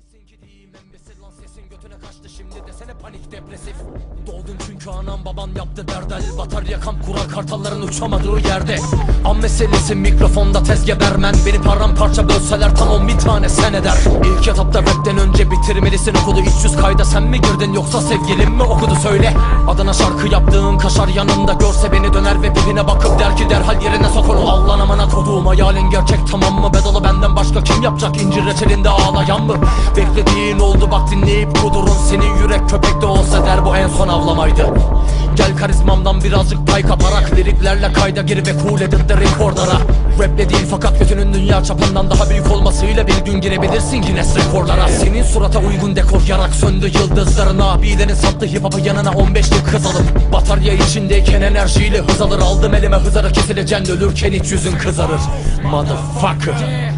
Bilirsin ki diyeyim embesil lan sesin götüne kaçtı. Şimdi desene panik depresif. Doğdun çünkü anam baban yaptı derdel. Batarya kamp kurar kartalların uçamadığı yerde. An meselesi mikrofonda tez gebermen. Beni paramparça bölseler tam on bin tane sen eder. İlk etapta rapten önce bitirmelisin okulu 300 kayda sen mi girdin yoksa sevgilin mi okudu? Söyle. Adana şarkı yaptığın kaşar yanında görse beni döner ve birine bakıp der ki derhal yerine sok onu Allah'ın amana koduğum hayalin gerçek tamam mı? Bedalı benden başka kim yapacak? İncir reçelinde ağlayan mı? Beklediğin oldu bak dinleyip kudurun senin yürek köpekte olsa der bu en son avlamaydı. Gel karizmamdan birazcık pay kaparak Liriklerle kayda gir ve cool edip de rekorlara Raple değil fakat götünün dünya çapından daha büyük olmasıyla bir gün girebilirsin. Guinness rekorlara Senin surata uygun dekor yarak söndü yıldızların Abilerin sattı hip hop'ı yanına 15 yıl kız alıp. Batarya içindeyken enerjiyle hız alır. Aldım elime hızarı kesileceksin ölürken hiç yüzün kızarır. Motherfucker